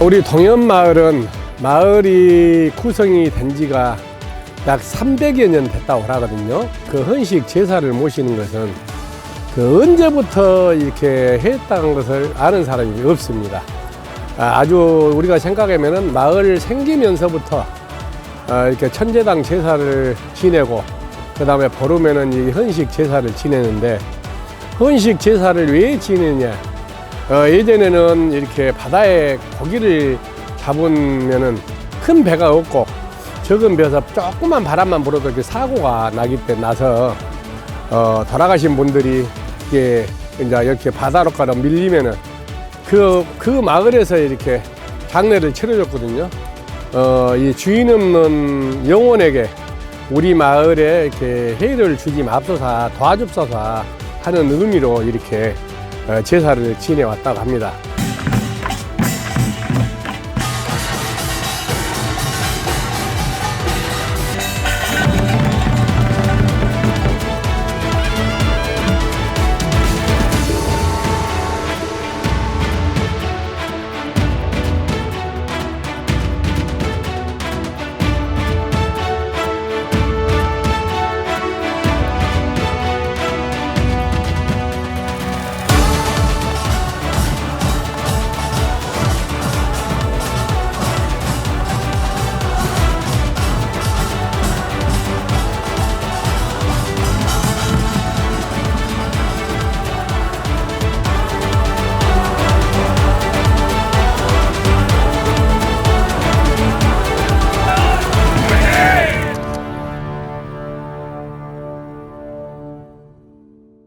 우리 동현마을은 마을이 구성이 된 지가 약 300여 년 됐다고 하거든요. 그 헌식 제사를 모시는 것은 그 언제부터 이렇게 했다는 것을 아는 사람이 없습니다. 아, 주 우리가 생각하면은 마을 생기면서부터 아, 이렇게 천재당 제사를 지내고 그 다음에 보름에는 이 헌식 제사를 지내는데 헌식 제사를 왜 지내냐? 어, 예전에는 이렇게 바다에 고기를 잡으면은 큰 배가 없고 적은 배에서 조그만 바람만 불어도 이렇게 사고가 나기 때문에 나서 어, 돌아가신 분들이 이게 이제 이렇게 바다로 가로 밀리면은 그, 그 마을에서 이렇게 장례를 치러줬거든요. 어, 이 주인 없는 영혼에게 우리 마을에 이렇게 해를 주지 맙소사 도와줍소서 하는 의미로 이렇게 어, 제사를 지내왔다고 합니다.